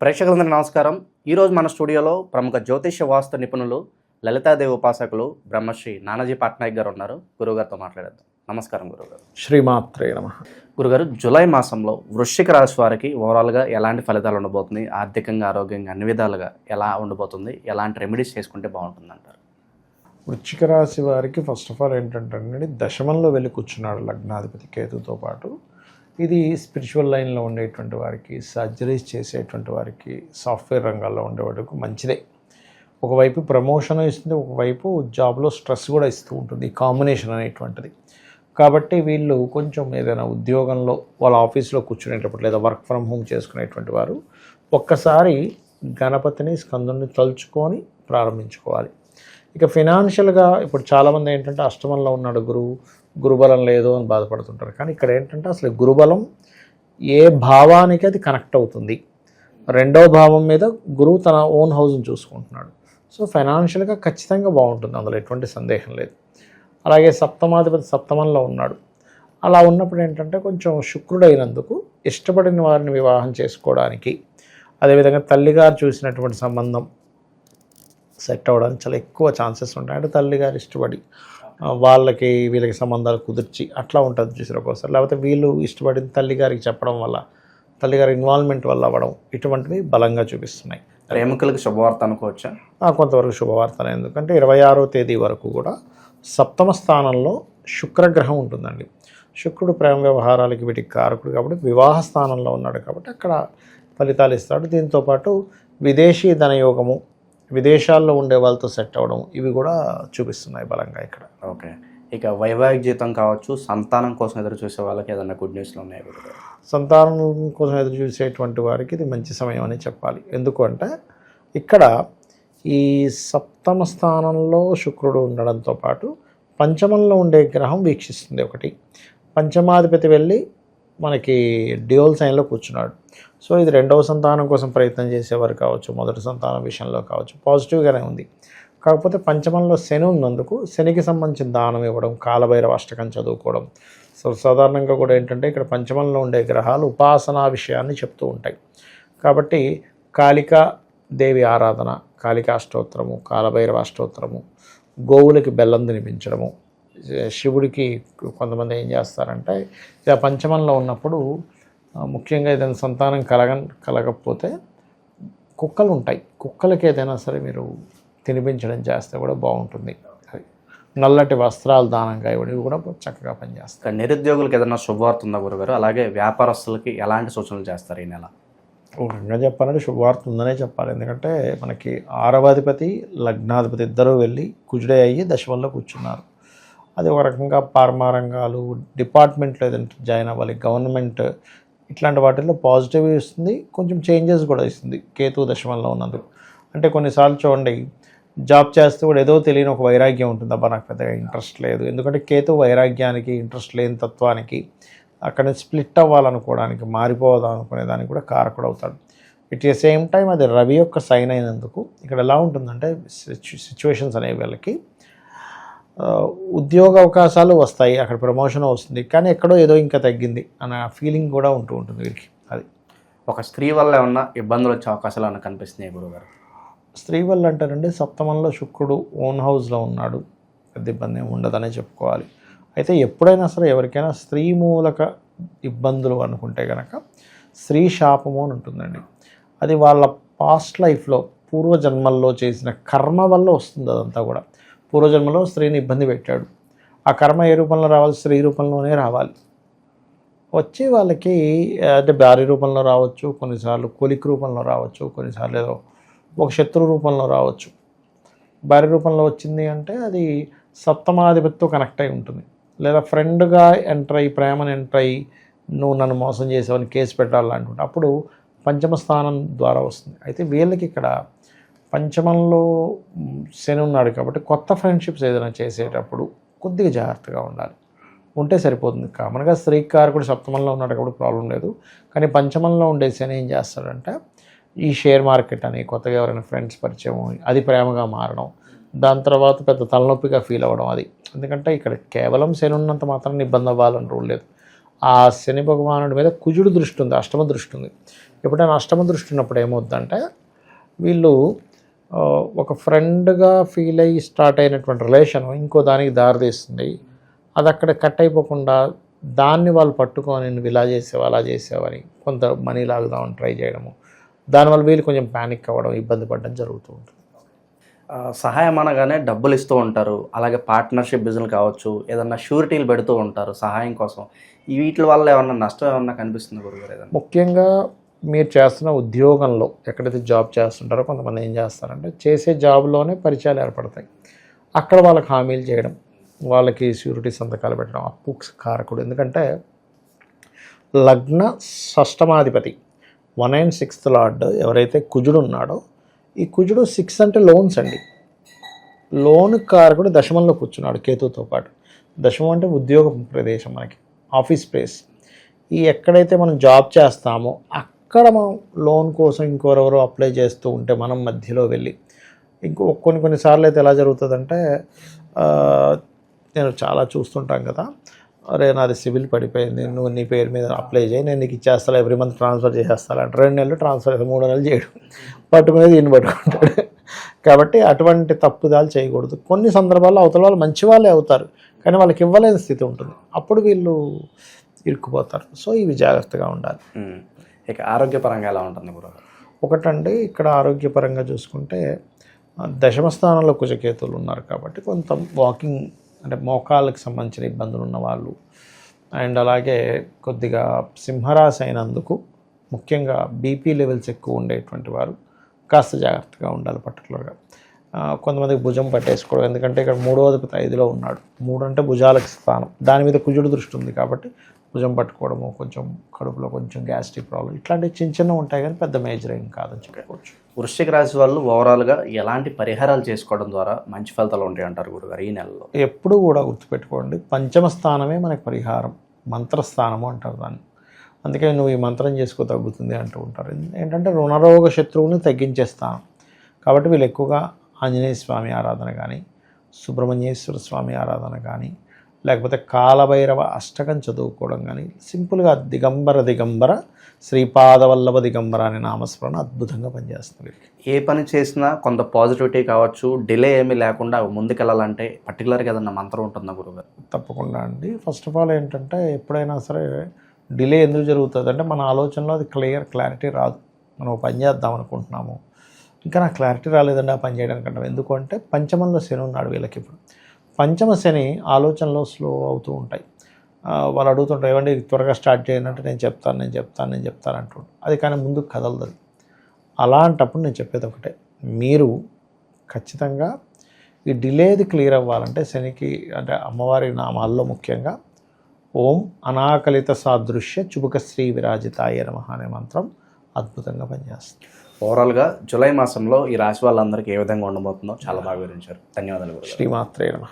ప్రేక్షకులందరికీ నమస్కారం. ఈరోజు మన స్టూడియోలో ప్రముఖ జ్యోతిష్య వాస్తు నిపుణులు లలితాదేవి ఉపాసకులు బ్రహ్మశ్రీ నానాజీ పట్నాయక్ గారు ఉన్నారు. గురుగారితో మాట్లాడేద్దాం. నమస్కారం గురుగారు శ్రీమాత్రే నమ. గురుగారు జూలై మాసంలో వృశ్చిక రాశి వారికి ఓవరాల్గా ఎలాంటి ఫలితాలు ఉండబోతుంది? ఆర్థికంగా ఆరోగ్యంగా అన్ని విధాలుగా ఎలా ఉండబోతుంది? ఎలాంటి రెమెడీస్ చేసుకుంటే బాగుంటుంది అంటారు వృశ్చిక రాశి వారికి ఫస్ట్ ఆఫ్ ఆల్ ఏంటంటే దశమంలో వెళ్ళి కూర్చున్నాడు లగ్నాధిపతి కేతుతో పాటు. ఇది స్పిరిచువల్ లైన్లో ఉండేటువంటి వారికి సర్జరీస్ చేసేటువంటి వారికి సాఫ్ట్వేర్ రంగాల్లో ఉండేవాడికి మంచిదే. ఒకవైపు ప్రమోషన్ ఇస్తుంది ఒకవైపు జాబ్లో స్ట్రెస్ కూడా ఇస్తూ ఉంటుంది కాంబినేషన్ అనేటువంటిది. కాబట్టి వీళ్ళు కొంచెం ఏదైనా ఉద్యోగంలో వాళ్ళ ఆఫీస్లో కూర్చునేటప్పుడు లేదా వర్క్ ఫ్రమ్ హోమ్ చేసుకునేటువంటి వారు ఒక్కసారి గణపతిని స్కందుని తలుచుకొని ప్రారంభించుకోవాలి. ఇక ఫినాన్షియల్గా ఇప్పుడు చాలామంది ఏంటంటే అష్టమంలో ఉన్నాడు గురువు గురుబలం లేదు అని బాధపడుతుంటారు. కానీ ఇక్కడ ఏంటంటే అసలు గురుబలం ఏ భావానికి అది కనెక్ట్ అవుతుంది. రెండవ భావం మీద గురువు తన ఓన్ హౌస్ని చూసుకుంటున్నాడు. సో ఫైనాన్షియల్గా ఖచ్చితంగా బాగుంటుంది. అందులో ఎటువంటి సందేహం లేదు. అలాగే సప్తమాధిపతి సప్తమంలో ఉన్నాడు. అలా ఉన్నప్పుడు ఏంటంటే కొంచెం శుక్రుడైనందుకు ఇష్టపడిన వారిని వివాహం చేసుకోవడానికి అదేవిధంగా తల్లిగారు చూసినటువంటి సంబంధం సెట్ అవ్వడానికి చాలా ఎక్కువ ఛాన్సెస్ ఉంటాయి. అంటే తల్లిగారు ఇష్టపడి వాళ్ళకి వీళ్ళకి సంబంధాలు కుదిర్చి అట్లా ఉంటుంది చూసారు ఒక్కోసారి. లేకపోతే వీళ్ళు ఇష్టపడిన తల్లిగారికి చెప్పడం వల్ల తల్లిగారి ఇన్వాల్వ్మెంట్ వల్ల అవ్వడం ఇటువంటివి బలంగా చూపిస్తున్నాయి. ప్రేమికులకు శుభవార్త అనుకోవచ్చా? ఆ, కొంతవరకు శుభవార్తనే. ఎందుకంటే ఇరవై ఆరో తేదీ వరకు కూడా సప్తమ స్థానంలో శుక్రగ్రహం ఉంటుందండి. శుక్రుడు ప్రేమ వ్యవహారాలకి వీటికి కారకుడు కాబట్టి వివాహ స్థానంలో ఉన్నాడు కాబట్టి అక్కడ ఫలితాలు ఇస్తాడు. దీంతోపాటు విదేశీ ధనయోగము విదేశాల్లో ఉండే వాళ్ళతో సెట్ అవ్వడం ఇవి కూడా చూపిస్తున్నాయి బలంగా ఇక్కడ. ఓకే. ఇక వైవాహిక జీతం కావచ్చు సంతానం కోసం ఎదురు చూసే వాళ్ళకి ఏదైనా గుడ్ న్యూస్లు ఉన్నాయి సంతానం కోసం ఎదురు చూసేటువంటి వారికి ఇది మంచి సమయం అని చెప్పాలి. ఎందుకు అంటే ఇక్కడ ఈ సప్తమ స్థానంలో శుక్రుడు ఉండడంతో పాటు పంచమంలో ఉండే గ్రహం వీక్షిస్తుంది ఒకటి. పంచమాధిపతి వెళ్ళి మనకి డ్యూయల్ సైన్లో కూర్చున్నాడు. సో ఇది రెండవ సంతానం కోసం ప్రయత్నం చేసేవారు కావచ్చు మొదటి సంతానం విషయంలో కావచ్చు పాజిటివ్గానే ఉంది. కాకపోతే పంచమంలో శని ఉన్నందుకు శనికి సంబంధించిన దానం ఇవ్వడం కాలభైరవ అష్టకం చదువుకోవడం. సో సాధారణంగా కూడా ఏంటంటే ఇక్కడ పంచమంలో ఉండే గ్రహాలు ఉపాసనా విషయాన్ని చెప్తూ ఉంటాయి. కాబట్టి కాళికా దేవి ఆరాధన కాళికా అష్టోత్తరము కాలభైరవ అష్టోత్తరము గోవులకి బెల్లం తినిపించడము శివుడికి కొంతమంది ఏం చేస్తారంటే ఇక పంచమంలో ఉన్నప్పుడు ముఖ్యంగా ఏదైనా సంతానం కలగ కలగకపోతే కుక్కలు ఉంటాయి కుక్కలకి ఏదైనా సరే మీరు తినిపించడం చేస్తే కూడా బాగుంటుంది. నల్లటి వస్త్రాలు దానంగా ఇవి కూడా చక్కగా పనిచేస్తాయి. నిరుద్యోగులకు ఏదైనా శుభవార్త ఉందా గురుగారు? అలాగే వ్యాపారస్తులకి ఎలాంటి సూచనలు చేస్తారు ఈ నెల? ఒక రకంగా చెప్పాలంటే శుభవార్త ఉందనే చెప్పాలి. ఎందుకంటే మనకి ఆరవాధిపతి లగ్నాధిపతి ఇద్దరూ వెళ్ళి కుజుడే అయ్యి దశమంలో కూర్చున్నారు. అది ఒక రకంగా ఫార్మా రంగాలు డిపార్ట్మెంట్లో ఏదైనా జాయిన్ అవ్వాలి గవర్నమెంట్ ఇట్లాంటి వాటిల్లో పాజిటివ్ ఇస్తుంది కొంచెం చేంజెస్ కూడా ఇస్తుంది కేతు దశమంలో ఉన్నందుకు. అంటే కొన్నిసార్లు చూడండి జాబ్ చేస్తూ కూడా ఏదో తెలియని ఒక వైరాగ్యం ఉంటుంది అబ్బా నాకు పెద్దగా ఇంట్రెస్ట్ లేదు. ఎందుకంటే కేతు వైరాగ్యానికి ఇంట్రెస్ట్ లేని తత్వానికి అక్కడ స్ప్లిట్ అవ్వాలనుకోవడానికి మారిపోదాం అనుకునే దానికి కూడా కారకుడు అవుతాడు. ఇట్ ద సేమ్ టైం అది రవి యొక్క సైన్ అయినందుకు ఇక్కడ ఎలా ఉంటుందంటే సిచ్యువేషన్స్ అనేవి వీళ్ళకి ఉద్యోగ అవకాశాలు వస్తాయి. అక్కడ ప్రమోషన్ వస్తుంది. కానీ ఎక్కడో ఏదో ఇంకా తగ్గింది అన్న ఫీలింగ్ కూడా ఉంటూ ఉంటుంది వీరికి అది. ఒక స్త్రీ వల్ల ఏమన్నా ఇబ్బందులు వచ్చే అవకాశాలు ఏమైనా కనిపిస్తున్నాయి గురుగారు? స్త్రీ వల్ల అంటారంటే సప్తమంలో శుక్రుడు ఓన్ హౌస్లో ఉన్నాడు. పెద్ద ఇబ్బంది ఏమి ఉండదనే చెప్పుకోవాలి. అయితే ఎప్పుడైనా సరే ఎవరికైనా స్త్రీ మూలక ఇబ్బందులు అనుకుంటే కనుక స్త్రీ శాపము అని ఉంటుందండి. అది వాళ్ళ పాస్ట్ లైఫ్లో పూర్వజన్మల్లో చేసిన కర్మ వల్ల వస్తుంది అదంతా కూడా. పూర్వజన్మలో స్త్రీని ఇబ్బంది పెట్టాడు. ఆ కర్మ ఏ రూపంలో రావాలి? స్త్రీ రూపంలోనే రావాలి. వచ్చి వాళ్ళకి అంటే భార్య రూపంలో రావచ్చు కొన్నిసార్లు కొలిక్ రూపంలో రావచ్చు కొన్నిసార్లు ఏదో ఒక శత్రు రూపంలో రావచ్చు. భార్య రూపంలో వచ్చింది అంటే అది సప్తమాధిపతితో కనెక్ట్ అయి ఉంటుంది. లేదా ఫ్రెండ్గా ఎంటర్ అయ్యి ప్రేమను ఎంటర్ అయ్యి నువ్వు నన్ను మోసం చేసేవని కేసు పెట్టాలంటుంటే అప్పుడు పంచమ స్థానం ద్వారా వస్తుంది. అయితే వీళ్ళకి ఇక్కడ పంచమంలో శని ఉన్నాడు కాబట్టి కొత్త ఫ్రెండ్షిప్స్ ఏదైనా చేసేటప్పుడు కొద్దిగా జాగ్రత్తగా ఉండాలి. ఉంటే సరిపోతుంది. కామన్గా స్త్రీకారకుడు సప్తమంలో ఉన్నాడు కాబట్టి ప్రాబ్లం లేదు. కానీ పంచమంలో ఉండే శని ఏం చేస్తాడంటే ఈ షేర్ మార్కెట్ అని కొత్తగా ఎవరైనా ఫ్రెండ్స్ పరిచయం అది ప్రేమగా మారడం దాని తర్వాత పెద్ద తలనొప్పిగా ఫీల్ అవ్వడం అది. ఎందుకంటే ఇక్కడ కేవలం శని ఉన్నంత మాత్రం ఇబ్బంది అవ్వాలని రూల్ లేదు. ఆ శని భగవానుడి మీద కుజుడు దృష్టి ఉంది అష్టమ దృష్టి ఉంది. ఎప్పుడైనా అష్టమ దృష్టి ఉన్నప్పుడు ఏమవుద్దంటే వీళ్ళు ఒక ఫ్రెండ్గా ఫీల్ అయ్యి స్టార్ట్ అయినటువంటి రిలేషన్ ఇంకో దానికి దారితీస్తుంది అది అక్కడ కట్ అయిపోకుండా దాన్ని వాళ్ళు పట్టుకొని నువ్వు ఇలా చేసావు అలా చేసావని కొంత మనీ లాగుదామని ట్రై చేయడము. దానివల్ల వీళ్ళు కొంచెం ప్యానిక్ అవ్వడం ఇబ్బంది పడడం జరుగుతూ ఉంటుంది. సహాయం అనగానే డబ్బులు ఇస్తూ ఉంటారు. అలాగే పార్ట్నర్షిప్ బిజినెస్ కావచ్చు ఏదన్నా షూరిటీలు పెడుతూ ఉంటారు సహాయం కోసం. వీటి వల్ల ఏమన్నా నష్టం ఏమన్నా కనిపిస్తుంది గురుగారు ముఖ్యంగా మీరు చేస్తున్న ఉద్యోగంలో ఎక్కడైతే జాబ్ చేస్తుంటారో కొంతమంది ఏం చేస్తారంటే చేసే జాబ్లోనే పరిచయాలు ఏర్పడతాయి. అక్కడ వాళ్ళకి హామీలు చేయడం వాళ్ళకి షూరిటీ సంతకాలు పెట్టడం అప్పు కారకుడు. ఎందుకంటే లగ్న షష్టమాధిపతి వన్ అండ్ సిక్స్త్ లార్డ్ ఎవరైతే కుజుడు ఉన్నాడో ఈ కుజుడు సిక్స్ అంటే లోన్స్ అండి. లోన్ కారకుడు దశమంలో కూర్చున్నాడు కేతుతో పాటు. దశమం అంటే ఉద్యోగ ప్రదేశం మనకి ఆఫీస్ ప్లేస్. ఈ ఎక్కడైతే మనం జాబ్ చేస్తామో అక్కడ మనం లోన్ కోసం ఇంకోరెవరో అప్లై చేస్తూ ఉంటే మనం మధ్యలో వెళ్ళి. ఇంకో కొన్ని కొన్నిసార్లు అయితే ఎలా జరుగుతుందంటే నేను చాలా చూస్తుంటాం కదా అరే నాది సివిల్ పడిపోయింది నువ్వు నీ పేరు మీద అప్లై చేయి నేను నీకు ఇచ్చేస్తాను ఎవ్రీ మంత్ ట్రాన్స్ఫర్ చేసేస్తాను అంటే రెండు నెలలు ట్రాన్స్ఫర్ చేస్తాను మూడు నెలలు చేయడం. పట్టుకునేది ఈయన పట్టుకుంటాడు. కాబట్టి అటువంటి తప్పుదాలు చేయకూడదు. కొన్ని సందర్భాల్లో అవతల వాళ్ళు మంచి వాళ్ళే అవుతారు కానీ వాళ్ళకి ఇవ్వలేని స్థితి ఉంటుంది. అప్పుడు వీళ్ళు ఇరుక్కుపోతారు. సో ఇవి జాగ్రత్తగా ఉండాలి. ఇక ఆరోగ్యపరంగా ఎలా ఉంటుంది గురువు ఒకటండి ఇక్కడ ఆరోగ్యపరంగా చూసుకుంటే దశమ స్థానంలో కుజకేతువులు ఉన్నారు కాబట్టి కొంత వాకింగ్ అంటే మోకాళ్ళకి సంబంధించిన ఇబ్బందులు ఉన్న వాళ్ళు. అండ్ అలాగే కొద్దిగా సింహరాశి అయినందుకు ముఖ్యంగా బీపీ లెవెల్స్ ఎక్కువ ఉండేటువంటి వారు కాస్త జాగ్రత్తగా ఉండాలి పర్టికులర్గా. కొంతమందికి భుజం పట్టేసుకోవడం ఎందుకంటే ఇక్కడ మూడో అధిపతి ఐదులో ఉన్నాడు. మూడు అంటే భుజాలకు స్థానం. దాని మీద కుజుడు దృష్టి ఉంది కాబట్టి భుజం పట్టుకోవడము కొంచెం కడుపులో కొంచెం గ్యాస్ట్రిక్ ప్రాబ్లం ఇట్లాంటివి చిన్న చిన్న ఉంటాయి కానీ పెద్ద మేజర్ ఏం కాదని చెప్పుకోవచ్చు. వృశ్చిక రాశి వాళ్ళు ఓవరాల్గా ఎలాంటి పరిహారాలు చేసుకోవడం ద్వారా మంచి ఫలితాలు ఉంటాయి అంటారు గురుగారు ఈ నెలలో? ఎప్పుడు కూడా గుర్తుపెట్టుకోండి పంచమ స్థానమే మనకి పరిహారం మంత్రస్థానము అంటారు దాన్ని. అందుకే నువ్వు ఈ మంత్రం చేసుకో తగ్గుతుంది అంటూ ఉంటారు. ఏంటంటే రుణరోగ శత్రువుని తగ్గించే స్థానం. కాబట్టి వీళ్ళు ఎక్కువగా ఆంజనేయ స్వామి ఆరాధన కానీ సుబ్రహ్మణ్యేశ్వర స్వామి ఆరాధన కానీ లేకపోతే కాలభైరవ అష్టకం చదువుకోవడం కానీ సింపుల్గా దిగంబర దిగంబర శ్రీపాదవల్లభ దిగంబర అనే నామస్మరణ అద్భుతంగా పనిచేస్తుంది. ఏ పని చేసినా కొంత పాజిటివిటీ కావచ్చు డిలే ఏమీ లేకుండా ముందుకెళ్ళాలంటే పర్టికులర్గా ఏదన్నా మంత్రం ఉంటుందా గురుగారు తప్పకుండా అండి. ఫస్ట్ ఆఫ్ ఆల్ ఏంటంటే ఎప్పుడైనా సరే డిలే ఎందుకు జరుగుతుంది అంటే మన ఆలోచనలో అది క్లియర్ క్లారిటీ రాదు. మనం పని చేద్దాం అనుకుంటున్నాము. ఇంకా నాకు క్లారిటీ రాలేదండి ఆ పని చేయడానికి అంటే ఎందుకు అంటే పంచమంలో శని ఉన్నాడు వీళ్ళకి ఇప్పుడు. పంచమ శని ఆలోచనలో స్లో అవుతూ ఉంటాయి. వాళ్ళు అడుగుతుంటారు ఏమండి ఇది త్వరగా స్టార్ట్ చేయండి నేను చెప్తాను నేను చెప్తాను నేను చెప్తాను అంటుంటాను అది కానీ ముందుకు కదలదు. అది. అలాంటప్పుడు నేను చెప్పేది ఒకటే మీరు ఖచ్చితంగా ఈ డిలేది క్లియర్ అవ్వాలంటే శనికి అంటే అమ్మవారి నామాల్లో ముఖ్యంగా ఓం అనాకలిత సాదృశ్య చుబుక శ్రీ విరాజితాయ నమ అనే మంత్రం అద్భుతంగా పనిచేస్తుంది. ఓవరాల్గా జూలై మాసంలో ఈ రాశి వాళ్ళందరికీ ఏ విధంగా ఉండబోతుందో చాలా బాగా వివరించారు. ధన్యవాదాలు శ్రీమాత్రే నమ.